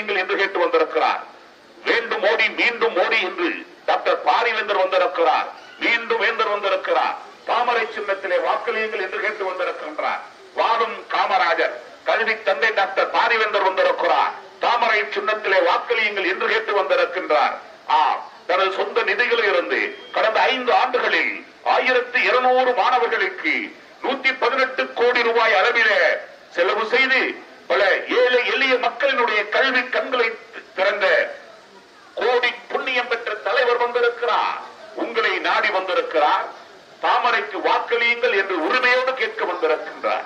வாக்களியுங்கள் என்று கேட்டு வந்திருக்கிறார். வேண்டும் மோடி மீண்டும் மோடி என்று டாக்டர் பாரிவேந்தர் வந்திருக்கிறார். மீண்டும் வேந்தர் வந்திருக்கிறார். தாமரை சின்னத்திலே வாக்களியுங்கள் என்று கேட்டு வந்திருக்கின்றார். வாழும் காமராஜர் கல்வி தந்தை டாக்டர் பாரிவேந்தர் வந்திருக்கிறார். தாமரை சின்னத்திலே வாக்களியுங்கள் என்று கேட்டு வந்திருக்கின்றார். ஆம் தனது சொந்த நிதிகளில் இருந்து கடந்த ஐந்து ஆண்டுகளில் ஆயிரத்தி இருநூறு மாணவர்களுக்கு நூத்தி பதினெட்டு கோடி ரூபாய் அளவிலே செலவு செய்து பல ஏழை எளிய மக்களினுடைய கல்வி கண்களை திறந்த கோடி புண்ணியம் பெற்ற தலைவர் வந்திருக்கிறார். உங்களை நாடி வந்திருக்கிறார். தாமரைக்கு வாக்களியுங்கள் என்று உரிமையோடு கேட்க வந்திருக்கின்றார்.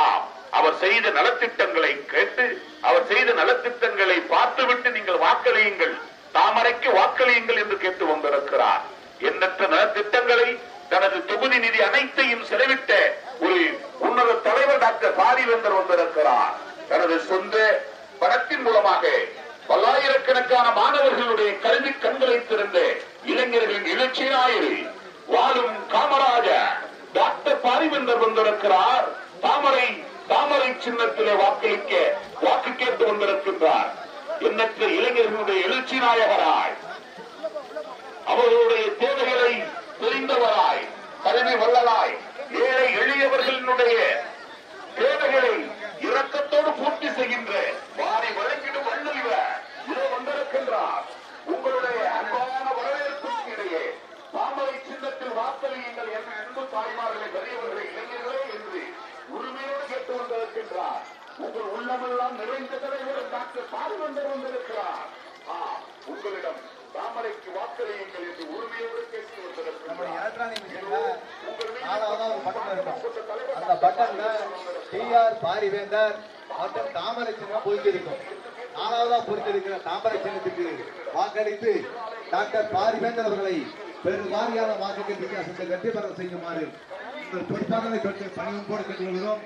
ஆம் அவர் செய்த நலத்திட்டங்களை கேட்டு அவர் செய்த நலத்திட்டங்களை பார்த்துவிட்டு நீங்கள் வாக்களியுங்கள். தாமரைக்கு வாக்களியுங்கள் என்று கேட்டு வந்திருக்கிறார். எண்ணற்ற நலத்திட்டங்களை தனது தொகுதி நிதி அனைத்தையும் செலவிட்ட ஒரு உன்னத தலைவர் டாக்டர் பாரிவேந்தர் வந்திருக்கிறார். தனது சொந்த பணத்தின் மூலமாக பல்லாயிரக்கணக்கான மாணவர்களுடைய கல்வி கண்களை திறந்த இளைஞர்களின் எழுச்சி ஞாயிறு வாழும் காமராஜர் டாக்டர் பாரிவேந்தர் வந்திருக்கிறார். தாமரை தாமரை சின்னத்திலே வாக்களிக்க வாக்கு கேட்டு வந்திருக்கின்றார். எண்ணற்ற இளைஞர்களுடைய எழுச்சி நாயகராய் அவர்களுடைய தேவைகளை தெரிந்தவராய் கல்வி வல்லலாய் ஏழை எளியவர்களினுடைய தேவைகளை இரக்கத்தோடு பூர்த்தி செய்கின்ற வாரி வழங்கிடும் வள்ளுவர் இதோ வந்திருக்கின்றார் உங்களுடைய அன்பான வரவேற்புக்கு இடையே தாமரை சின்னத்தில் வாக்களியுங்கள் என்ற அன்பு தாய்மார்களை பெரியவர்களை இளைஞர்களே என்று உரிமையோடு கேட்டு வந்திருக்கின்றார் உங்கள் உள்ளமெல்லாம் நிறைந்த தலைவர் டாக்டர் பாரிவந்தர் வந்திருக்கிறார் ஆ, உங்களிடம் தாமரைக்கு வாக்களியுங்கள் என்று உரிமையோடு கேட்டு நம்முடைய வந்திருக்கிறார் எலக்ட்ரானிக் மிஷின்ல நாலாவதா ஒரு பட்டன் இருக்கும். அந்த பட்டன்ல டிஆர் பாரிவேந்தர் மற்றும் தாமரை சின்னம் பொறித்திருக்கும் நாலாவதா பொறித்திருக்கிற தாமரை சின்னத்துக்கு வாக்களித்து டாக்டர் பாரிவேந்தர் அவர்களை பெருவாரியான வாக்குகள் வித்தியாசத்தை வெற்றி பெற செய்யுமாறு உங்கள் பொறுப்பாளரை தொட்டு பணிவன்போடு கேட்டுக்கொள்கிறோம்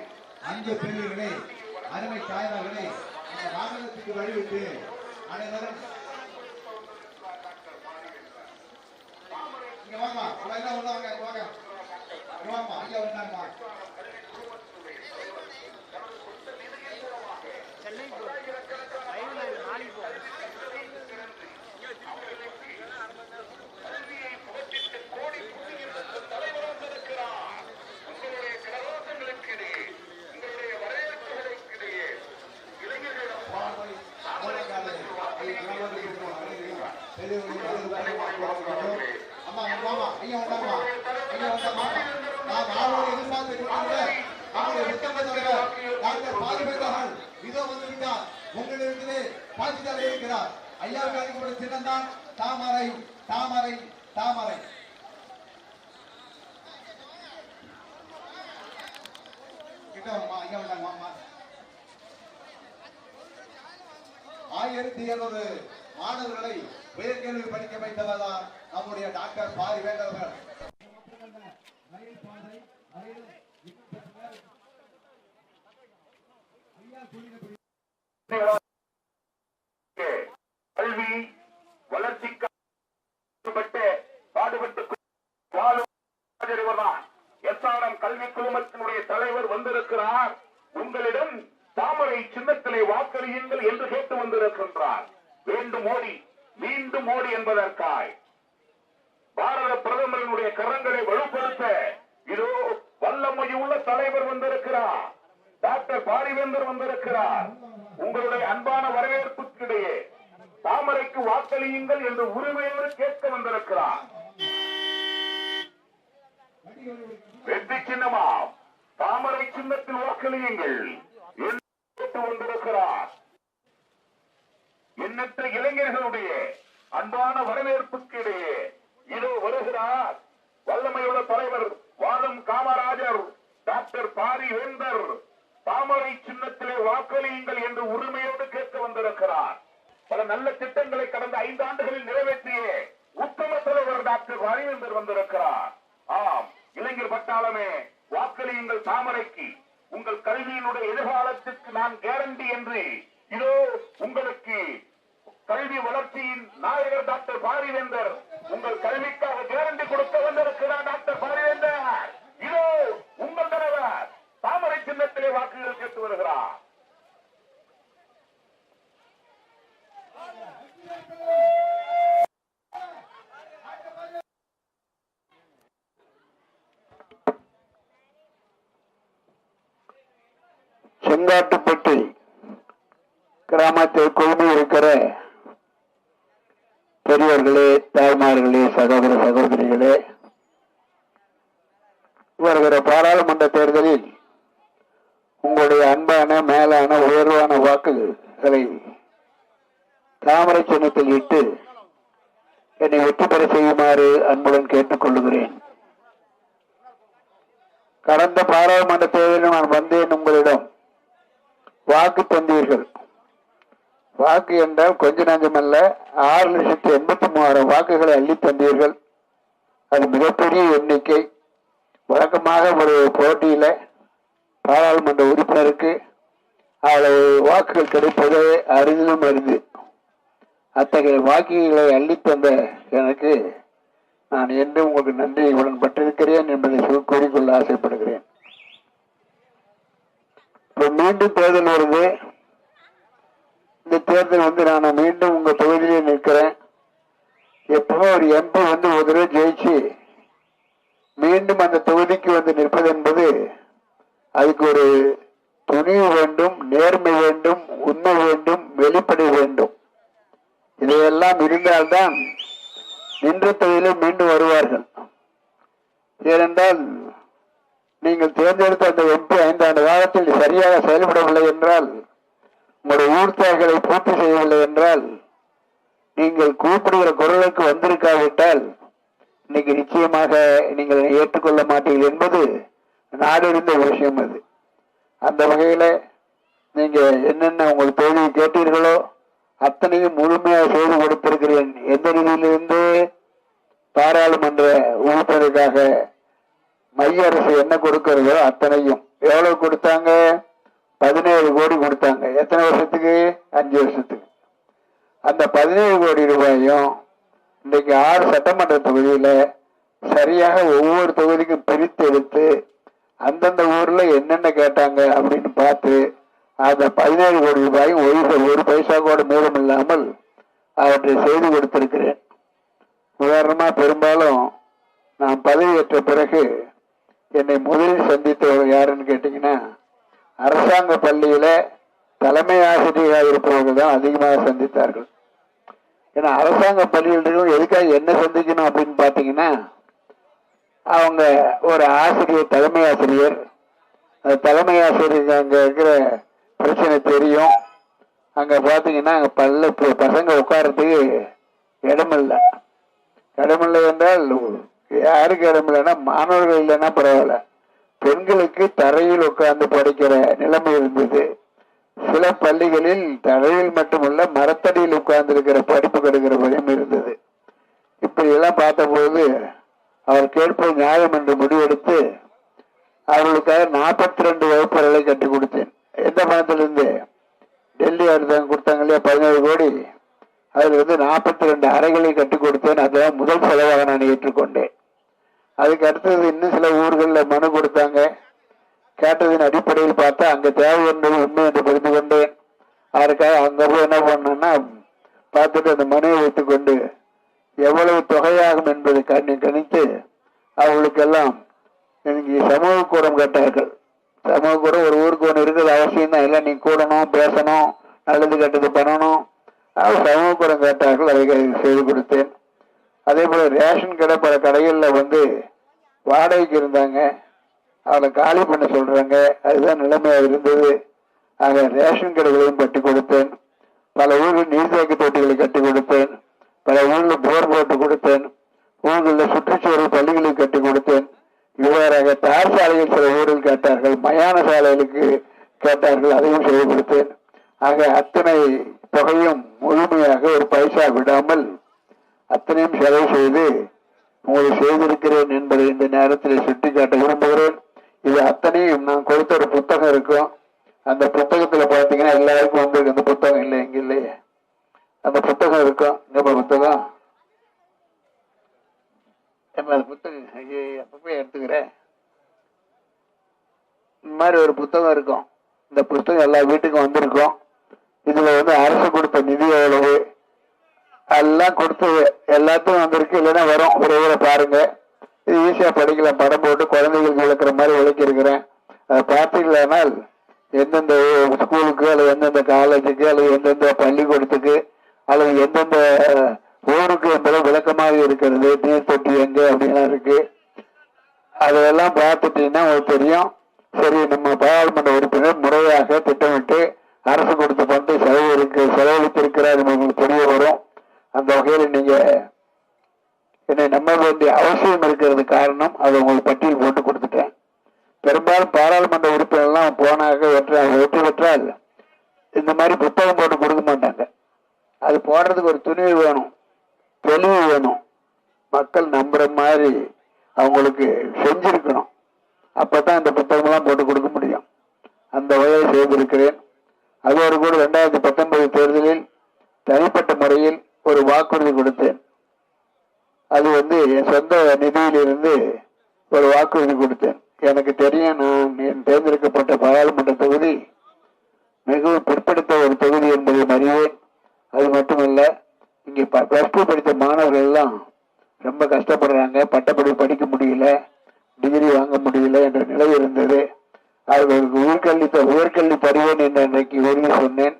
அஞ்சு பெரியவர்களே அருமை தாய்மார்களே இந்த வாகனத்துக்கு வழிவிட்டு அனைவரும் இங்க வாங்க எல்லாம் உள்ள வாங்க இங்க வாங்க இங்க வாங்க ஐயா வந்தாங்கம்மா அம்மா இங்க வாமா ஐயா வந்தாங்கம்மா ஐயா வந்தாங்கம்மா நான் ஆளோட எதிர்பார்த்து இருக்கிறேன் நம்முடைய உத்தம தலைவர் டாக்டர் பாரிபேந்தர்கள் இதோ வந்து விட்டார் உங்களிடத்திலே பாசிட்டார் இருக்கிறார் ஐயாவுக்கு அளிக்கப்பட்ட சின்னம் தான் தாமரை தாமரை தாமரை கிட்ட வாங்கம்மா ஐயா வந்தாங்க வாமா ஆயிரத்தி இருநூறு மாணவர்களை உயர்கல்வி படிக்க வைத்தவர் தான் நம்முடைய டாக்டர் பாரிவேந்தர்கள் ரயில் கல்வி வளர்ச்சிக்கு பாடுபட்டு வாழும் இவர்தான் எஸ்ஆர்எம் கல்வி குழுமத்தினுடைய தலைவர் வந்திருக்கிறார். உங்களிடம் தாமரை சின்னத்திலே வாக்களியுங்கள் என்று கேட்டு வந்திருக்கின்றார். வேண்டும் மோடி மீண்டும் மோடி என்பதற்காய். பாரத பிரதமரினுடைய கரங்களை வலுப்படுத்த இதோ வல்லமையுள்ள தலைவர் வந்திருக்கிறார் டாக்டர் பாரிவேந்தர் வந்திருக்கிறார். உங்களுடைய அன்பான வரவேற்புக்கிடையே தாமரைக்கு வாக்களியுங்கள் என்று உரிமையோடு கேட்க வந்திருக்கிறார். வெற்றி சின்னமா தாமரை சின்னத்தில் வாக்களியுங்கள். கேட்டு வந்திருக்கிறார் எண்ணற்ற இளைஞர்களுடைய அன்பான வரவேற்புக்கு இடையே இதோ வருகிறார். வல்லமையுள்ள தலைவர் வாதம் காமராஜர் டாக்டர் பாரி வேந்தர் தாமரை சின்னத்திலே வாக்களியுங்கள் என்று உரிமையோடு கேட்க வந்திருக்கிறார். பல நல்ல திட்டங்களை கடந்த ஐந்து ஆண்டுகளில் நிறைவேற்றிய உத்தம தலைவர் டாக்டர் பாரிவேந்தர் வந்திருக்கிறார். ஆம் இளைஞர் பட்டாளமே வாக்களியுங்கள் தாமரைக்கு. உங்கள் கல்வியினுடைய எதிர்காலத்திற்கு நான் கேரண்டி என்று இதோ உங்களுக்கு கல்வி வளர்ச்சியின் நாயகர் டாக்டர் பாரிவேந்தர் உங்கள் கல்விக்காக கேரண்டி கொடுக்க வந்திருக்கிறார் டாக்டர் பாரிவேந்தர். இதோ உங்கள் தலைவர் தாமரை சின்னத்திலே வாக்குகள் கேட்டு வருகிறார். தேங்காட்டுப்பட்டி கிராமத்தில் குழுமி இருக்கிற பெரியவர்களே தாய்மார்களே சகோதர சகோதரிகளே வருகிற பாராளுமன்ற தேர்தலில் உங்களுடைய அன்பான மேலான உயர்வான வாக்குகளை தாமரை சின்னத்தில் இட்டு என்னை வெற்றி பெற செய்யுமாறு அன்புடன் கேட்டுக்கொள்கிறேன் கடந்த பாராளுமன்ற தேர்தலில் நான் வாக்கு தந்தீர்கள் வாக்கு என்றால் கொஞ்ச நஞ்சமல்ல ஆறு லட்சத்தி எண்பத்தி மூவாயிரம் வாக்குகளை அள்ளி தந்தீர்கள். அது மிகப்பெரிய எண்ணிக்கை. வழக்கமாக ஒரு போட்டியில் பாராளுமன்ற உறுப்பினருக்கு அவ்வளவு வாக்குகள் கிடைப்பது அரிதிலும் அரிது. அத்தகைய வாக்குகளை அள்ளித்தந்த எனக்கு நான் என்றும் உங்களுக்கு நன்றியை உடன்பட்டிருக்கிறேன் என்பதை கூறிக்கொள்ள ஆசைப்படுகிறேன். மீண்டும் தேர்தல் வருது. இந்த தேர்தல் வந்து நான் மீண்டும் உங்க தொகுதியிலே நிற்கிறேன். எப்போ ஒரு எம்பி வந்து ஒரு தடவை ஜெயிச்சு மீண்டும் அந்த தொகுதிக்கு வந்து நிற்பது என்பது அதுக்கு ஒரு துணிவு வேண்டும் நேர்மை வேண்டும் உண்மை வேண்டும் வெளிப்படை வேண்டும். இதையெல்லாம் இருந்தால்தான் நின்ற தொழிலும் மீண்டும் வருவார்கள். ஏனென்றால் நீங்கள் தேர்ந்தெடுத்த அந்த எம்பி ஐந்தாண்டு காலத்தில் சரியாக செயல்படவில்லை என்றால் உங்களுடைய ஊர்த்தாய்களை பூர்த்தி செய்யவில்லை என்றால் நீங்கள் கூப்பிடுகிற குரலுக்கு வந்திருக்காவிட்டால் இன்னைக்கு நிச்சயமாக நீங்கள் ஏற்றுக்கொள்ள மாட்டீர்கள் என்பது நாடறிந்த விஷயம் அது. அந்த வகையில் நீங்கள் என்னென்ன உங்கள் தேவையை கேட்டீர்களோ அத்தனையும் முழுமையாக செய்து கொடுத்திருக்கிறேன். எந்த நிலையிலிருந்து பாராளுமன்ற உறுப்பினருக்காக மைய அரசு என்ன கொடுக்கிறதோ அத்தனையும். எவ்வளவு கொடுத்தாங்க? பதினேழு கோடி கொடுத்தாங்க. எத்தனை வருஷத்துக்கு? அஞ்சு வருஷத்துக்கு. அந்த பதினேழு கோடி ரூபாயும் இன்றைக்கு ஆறு சட்டமன்ற தொகுதியில சரியாக ஒவ்வொரு தொகுதிக்கும் பிரித்து எடுத்து அந்தந்த ஊர்ல என்னென்ன கேட்டாங்க அப்படின்னு பார்த்து அந்த பதினேழு கோடி ரூபாயும் ஒரு ஒரு பைசா கூட மூலம் இல்லாமல் அவற்றை செய்து கொடுத்திருக்கிறேன். உதாரணமா பெரும்பாலும் நான் பதவியேற்ற பிறகு என்னை முதலில் சந்தித்தவர் யாருன்னு கேட்டீங்கன்னா அரசாங்க பள்ளியில தலைமை ஆசிரியராக இருப்பவர்கள் தான் அதிகமாக சந்தித்தார்கள். ஏன்னா அரசாங்க பள்ளியில் எதுக்காக என்ன சந்திக்கணும் அப்படின்னு பார்த்தீங்கன்னா அவங்க ஒரு ஆசிரியர் தலைமை ஆசிரியர். அந்த தலைமை ஆசிரியருக்கு அங்க இருக்கிற பிரச்சனை தெரியும். அங்க பாத்தீங்கன்னா அங்கே பல்ல பசங்க உட்கார்றதுக்கு இடமில்லை. இடமில்லை என்றால் யாருக்கு இடமில்லைன்னா மாணவர்கள் இல்லைன்னா பரவாயில்ல. பெண்களுக்கு தரையில் உட்கார்ந்து படிக்கிற நிலைமை இருந்தது. சில பள்ளிகளில் தரையில் மட்டுமல்ல மரத்தடியில் உட்கார்ந்து இருக்கிற படிப்பு கெடுக்கிற பயம் இருந்தது. இப்படி எல்லாம் பார்த்தபோது அவர் கேட்பது நியாயம் என்று முடிவெடுத்து அவர்களுக்காக நாற்பத்தி ரெண்டு வகுப்பறைகளை கட்டி கொடுத்தேன். எந்த பணத்திலிருந்து டெல்லி அரசாங்கம் கொடுத்தாங்க இல்லையா? பதினேழு கோடி. அதில் வந்து நாற்பத்தி ரெண்டு அறைகளை கட்டி கொடுத்தேன். அதான் முதல் செலவாக நான் ஏற்றுக்கொண்டேன். அதுக்கு அடுத்தது இன்னும் சில ஊர்களில் மனு கொடுத்தாங்க. கேட்டதின் அடிப்படையில் பார்த்தா அங்கே தேவை என்பது உண்மை என்று புரிந்து கொண்டேன். அதற்காக அங்கே போய் என்ன பண்ணேன்னா பார்த்துட்டு அந்த மனுவை வைத்துக்கொண்டு எவ்வளவு தொகையாகும் என்பதை கணி கணித்து அவர்களுக்கெல்லாம் எனக்கு சமூக கூடம் கேட்டார்கள். சமூக கூடம் ஒரு ஊருக்கு ஒன்று இருக்கிறது அவசியம் தான் இல்லை நீ கூடணும் பேசணும் நல்லது கெட்டது பண்ணணும். அவர் சமூக கூடம் கேட்டார்கள் அதை செய்து கொடுத்தேன். அதே போல ரேஷன் கடை பல கடைகளில் வந்து வாடகைக்கு இருந்தாங்க. அவளை காலி பண்ண சொல்றாங்க. அதுதான் நிலைமையாக இருந்தது. ஆக ரேஷன் கடைகளையும் கட்டி கொடுத்தேன். பல ஊரில் நீர்த்தேக்க தொட்டிகளை கட்டி கொடுத்தேன். பல ஊரில் போர் போட்டு ஏம்மா, அந்த புத்தகம். ஐயோ அப்பப்போ எடுத்துக்கிறேன் இந்த மாதிரி ஒரு புத்தகம் இருக்கும். இந்த புத்தகம் எல்லா வீட்டுக்கும் வந்திருக்கும். இதில் வந்து அரசு கொடுத்த நிதி எவ்வளவு? எல்லாம் கொடுத்தது. எல்லாத்தையும் வந்திருக்கு. இல்லைன்னா வரும். ஒரு ஊரை பாருங்க. இது ஈஸியாக படிக்கலாம். படம் போட்டு குழந்தைகளுக்கு விளக்குற மாதிரி விளக்கியிருக்கிறேன். அதை பார்த்தீங்களானால் எந்தெந்த ஸ்கூலுக்கு அல்லது எந்தெந்த காலேஜுக்கு அல்லது எந்தெந்த பள்ளிக்கூடத்துக்கு அல்லது எந்தெந்த ஊருக்கு எவ்வளவு விளக்கமாக இருக்கிறது நீர் தொட்டி எங்க அப்படிலாம் இருக்கு. அதையெல்லாம் பார்த்துட்டீங்கன்னா உங்களுக்கு தெரியும். சரி நம்ம பாராளுமன்ற உறுப்பினர் முறையாக திட்டமிட்டு அரசு கொடுத்த பணத்தை செலவு இருக்கு செலவழித்திருக்கிறார் உங்களுக்கு தெரிய வரும். அந்த வகையில் நீங்க என்னை நம்ப வேண்டிய அவசியம் இருக்கிறது காரணம் அதை உங்களுக்கு பட்டியல் போட்டு கொடுத்துட்டேன். பெரும்பாலும் பாராளுமன்ற உறுப்பினர்லாம் போனாக வெற்ற வெற்றி பெற்றால் இந்த மாதிரி புத்தகம் போட்டு கொடுக்க மாட்டாங்க. அது போடுறதுக்கு ஒரு துணிவு வேணும். தெளிவு வேணும். மக்கள் நம்புற மாதிரி அவங்களுக்கு செஞ்சிருக்கணும். அப்பதான் இந்த புத்தகம்லாம் போட்டு கொடுக்க முடியும். அந்த வகையை செய்திருக்கிறேன். அதோடு கூட ரெண்டாயிரத்தி பத்தொன்பது தேர்தலில் தனிப்பட்ட முறையில் ஒரு வாக்குறுதி கொடுத்தேன். அது வந்து என் சொந்த நிதியிலிருந்து ஒரு வாக்குறுதி கொடுத்தேன். எனக்கு தெரியும் நான் என் தேர்ந்தெடுக்கப்பட்ட பாராளுமன்ற தொகுதி மிகவும் பிற்படுத்த ஒரு தொகுதி என்பதை அறிவேன் அது மட்டுமல்ல இங்கே ப்ளஸ் டூ படித்த மாணவர்கள் எல்லாம் ரொம்ப கஷ்டப்படுறாங்க. பட்டப்படி படிக்க முடியல. டிகிரி வாங்க முடியல என்ற நிலை இருந்தது. அவர்களுக்கு உயர்கல்வி உயர்கல்வி தருவேன் என்று அன்றைக்கு உறுதி சொன்னேன்.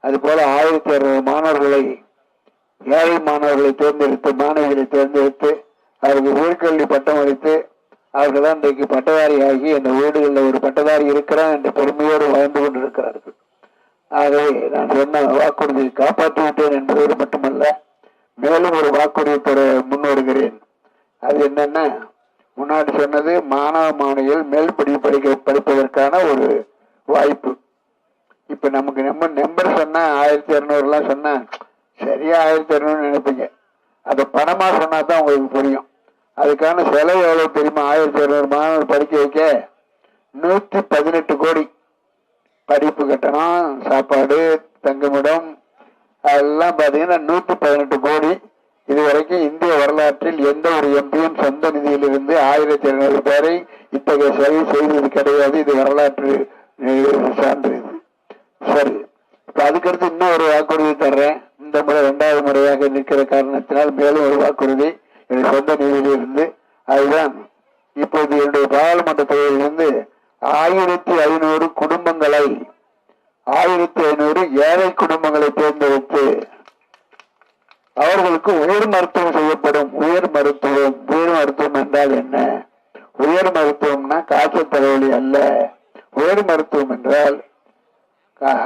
அதுபோல ஆயிரத்தி அறுநூறு மாணவர்களை ஏழை மாணவர்களை தேர்ந்தெடுத்து மாணவிகளை தேர்ந்தெடுத்து அவருக்கு உயர்கல்வி பட்டம் அளித்து அவர்கள் தான் இன்றைக்கு பட்டதாரியாகி அந்த வீடுகளில் ஒரு பட்டதாரி இருக்கிறான் என்ற பெருமையோடு வாழ்ந்து கொண்டிருக்கிறார்கள். ஆகவே நான் சொன்ன வாக்குறுதியை காப்பாற்றி விட்டேன் என்பதோடு மட்டுமல்ல மேலும் ஒரு வாக்குறுதி பெற முன்வருகிறேன். அது என்னன்னா முன்னாடி சொன்னது மாணவ மாணவிகள் மேல் படிப்பு படிக்க படிப்பதற்கான ஒரு வாய்ப்பு. இப்ப நமக்கு நம்ம நம்பர் சொன்னா ஆயிரத்தி இரநூறுலாம் சொன்னா சரியா ஆயிரத்தி இரநூறு நினைப்பீங்க. அதை பணமா சொன்னா தான் உங்களுக்கு புரியும். அதுக்கான செலவு எவ்வளவு தெரியுமா? ஆயிரத்தி இரநூறு மாணவர் படிக்க வைக்க நூத்தி பதினெட்டு கோடி. படிப்பு கட்டணம் சாப்பாடு தங்குமிடம் அதெல்லாம் பார்த்தீங்கன்னா நூத்தி பதினெட்டு கோடி. இதுவரைக்கும் இந்திய வரலாற்றில் எந்த ஒரு எம்பியும் சொந்த நிதியிலிருந்து ஆயிரத்தி இருநூறு பேரை இத்தகைய சேவை செய்தது கிடையாது. இது வரலாற்று சான்று இது. சரி. இப்ப அதுக்கடுத்து இன்னும் ஒரு வாக்குறுதி தர்றேன். இந்த முறை இரண்டாவது முறையாக நிற்கிற காரணத்தினால் மேலும் ஒரு வாக்குறுதி என்னுடைய சொந்த நிதியிலிருந்து. அதுதான் இப்போது என்னுடைய பாராளுமன்ற தொகுதியிலிருந்து ஆயிரத்தி ஐநூறு குடும்பங்களை ஆயிரத்தி ஐநூறு ஏழை குடும்பங்களை தேர்ந்தெடுத்து அவர்களுக்கு உயர் மருத்துவம் செய்யப்படும். உயர் மருத்துவம் உயர் மருத்துவம் என்றால் என்ன? உயர் மருத்துவம்னா காய்ச்சல் தலைவலி அல்ல. உயர் மருத்துவம் என்றால்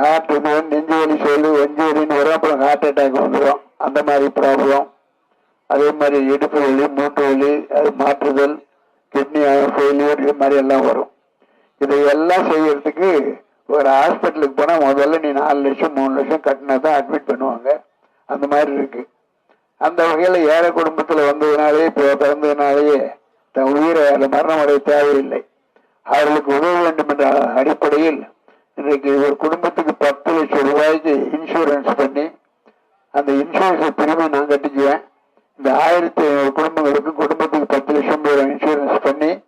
ஹார்ட் நெஞ்சு வலி சொல்லு நெஞ்சு வலின்னு வரும். அப்புறம் ஹார்ட் அட்டாக் வந்துடும் அந்த மாதிரி ப்ராப்ளம் அதே மாதிரி இடுப்பு வலி மூட்டு வலி அது மாற்றுதல் கிட்னி ஃபெயிலியர் இது மாதிரி எல்லாம் வரும். இதை எல்லாம் செய்யறதுக்கு ஒரு ஹாஸ்பிட்டலுக்கு போனா முதல்ல நீ நாலு லட்சம் மூணு லட்சம் கட்டினா தான் அட்மிட் பண்ணுவாங்க. அந்த மாதிரி இருக்கு. அந்த வகையில ஏழை குடும்பத்துல வந்ததுனாலே பி- பிறந்ததுனாலேயே தன் உயிரை அந்த மரணம் அடைய தேவையில்லை. அவர்களுக்கு உதவ வேண்டும் என்ற அடிப்படையில் இன்றைக்கு ஒரு குடும்பத்துக்கு பத்து லட்சம் ரூபாய்க்கு இன்சூரன்ஸ் பண்ணி அந்த இன்சூரன்ஸ் பிரிமை நான் கட்டிக்குவேன். இந்த ஆயிரத்தி ஐநூறு குடும்பங்களுக்கு குடும்பத்துக்கு பத்து லட்சம் ரூபாய் இன்சூரன்ஸ் பண்ணி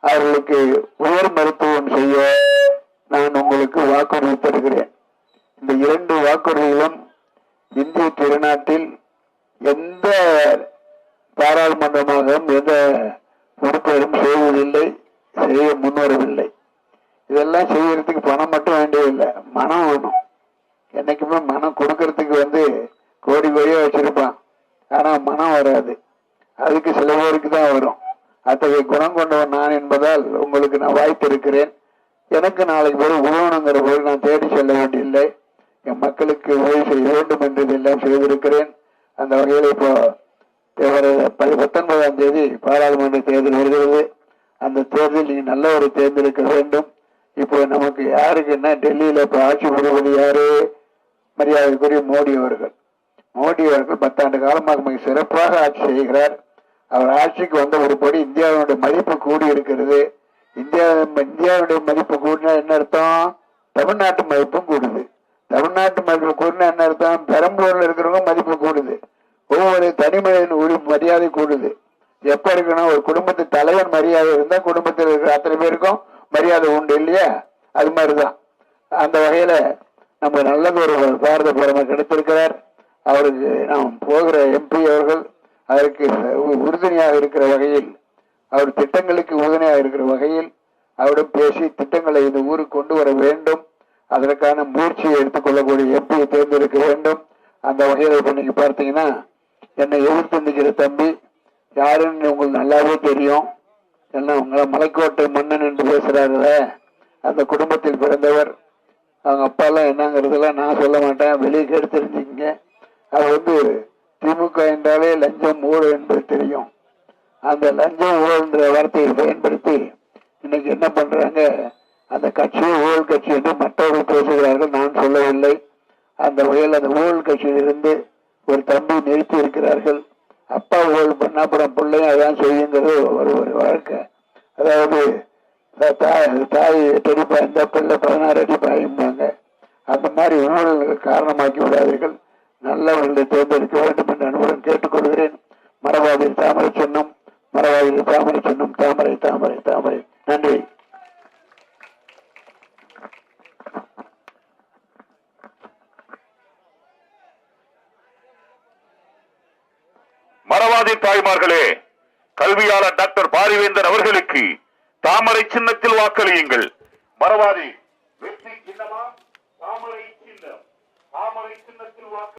அவர்களுக்கு உயர் மருத்துவம் செய்ய நான் உங்களுக்கு வாக்குறுதி தருகிறேன் இந்த இரண்டு வாக்குறுதிகளும் இந்திய திருநாட்டில் எந்த பாராளுமன்றமாகவும் எந்த உறுப்பினரும் செய்வதில்லை செய்ய முன்வரவில்லை. இதெல்லாம் செய்யறதுக்கு பணம் மட்டும் வேண்டியதில்லை மனம் வேணும். என்னைக்குமே மனம் கொடுக்கறதுக்கு வந்து கோடி கோடியாக வச்சிருப்பான். ஆனால் மனம் வராது. அதுக்கு சில பேருக்கு தான் வரும். அத்தகைய குணம் கொண்டவன் நான் என்பதால் உங்களுக்கு நான் வாய்ப்பு இருக்கிறேன் எனக்கு நாளைக்கு பிறகு உதவணுங்கிற போது நான் தேடி செல்ல வேண்டியதில்லை. என் மக்களுக்கு உதவி செய்ய வேண்டும் என்று எல்லாம் செய்திருக்கிறேன். அந்த வகையில் இப்போ வர பத்தொன்பதாம் தேதி பாராளுமன்ற தேர்தல் வருகிறது. அந்த தேர்தல் நீ நல்ல ஒரு தேர்ந்தெடுக்க வேண்டும். இப்போ நமக்கு யாருக்கு என்ன டெல்லியில இப்போ ஆட்சி புரிவது யாரு? மரியாதைக்குரிய மோடி அவர்கள். மோடி அவர்கள் பத்தாண்டு காலமாக மிக சிறப்பாக ஆட்சி செய்கிறார். அவர் ஆட்சிக்கு வந்த ஒருபடி இந்தியாவினுடைய மதிப்பு கூடி இருக்கிறது. இந்தியா இந்தியாவுடைய மதிப்பு கூடினா என்ன அர்த்தம்? தமிழ்நாட்டு மதிப்பும் கூடுது. தமிழ்நாட்டு மதிப்பு கூடினா என்ன அர்த்தம்? பெரம்பலூர்ல இருக்கிறவங்க மதிப்பு கூடுது. ஒவ்வொரு தனி மனிதன் உரி மரியாதை கூடுது. எப்ப இருக்கணும் ஒரு குடும்பத்து தலைவன் மரியாதை இருந்தா குடும்பத்தில் இருக்கிற அத்தனை பேருக்கும் மரியாதை உண்டு இல்லையா? அது மாதிரிதான். அந்த வகையில நம்ம நல்லது ஒரு பாரத பிரதமர் கிடைத்திருக்கிறார். அவருக்கு நாம் போகிற எம்பி அவர்கள் அதற்கு உறுதுணையாக இருக்கிற வகையில் அவர் திட்டங்களுக்கு உறுதுணையாக இருக்கிற வகையில் அவரிடம் பேசி திட்டங்களை இந்த ஊருக்கு கொண்டு வர வேண்டும். அதற்கான முயற்சியை எடுத்துக்கொள்ளக்கூடிய எம்பியை தேர்ந்தெடுக்க வேண்டும். அந்த வகையில் இப்போ நீங்கள் பார்த்தீங்கன்னா என்னை எதிர்த்து நிற்கிற தம்பி யாருன்னு உங்களுக்கு நல்லாவே தெரியும். எல்லாம் உங்களை மலைக்கோட்டை மன்னன் என்று பேசுகிறாருல அந்த குடும்பத்தில் பிறந்தவர். அவங்க அப்பாலாம் என்னங்கிறதெல்லாம் நான் சொல்ல மாட்டேன். வெளியே கேட்டு தெரிஞ்சுக்கங்க. அது வந்து திமுக என்றாலே லஞ்சம் ஊழல் என்பது தெரியும். அந்த லஞ்சம் ஊழல்ன்ற வார்த்தையை பயன்படுத்தி இன்னைக்கு என்ன பண்றாங்க? அந்த கட்சியை ஊழல் கட்சி என்று மற்றவர்கள் பேசுகிறார்கள் நான் சொல்லவில்லை. அந்த வகையில் அந்த ஊழல் கட்சியிலிருந்து ஒரு தம்பி நிறுத்தி இருக்கிறார்கள். அப்பா ஊழல் பண்ணா அப்புறம் பிள்ளையும் அதான் செய்யுங்கிறது ஒரு ஒரு வழக்கு. அதாவது தாய் தாய் எட்டு அடி பாய்ந்தா பிள்ளை பதினாறு அடி பாயும்பாங்க அந்த மாதிரி ஊழலுக்கு காரணமாக்கி விடாதீர்கள். நல்லவர்களை தேர்ந்தெடுக்க வேண்டும் என்று அன்புடன் கேட்டுக்கொள்கிறேன். மரபாதில் தாமரை சொன்னம் மரபாதில் தாமரை சொன்னம் தாமரை தாமரை தாமரை. நன்றி. மரவாதி தாய்மார்களே கல்வியாளர் டாக்டர் பாரிவேந்தர் அவர்களுக்கு தாமரை சின்னத்தில் வாக்களியுங்கள். மரவாதி வெற்றி சின்னமா? தாமரை சின்னம். தாமரை சின்னத்தில் வாக்கு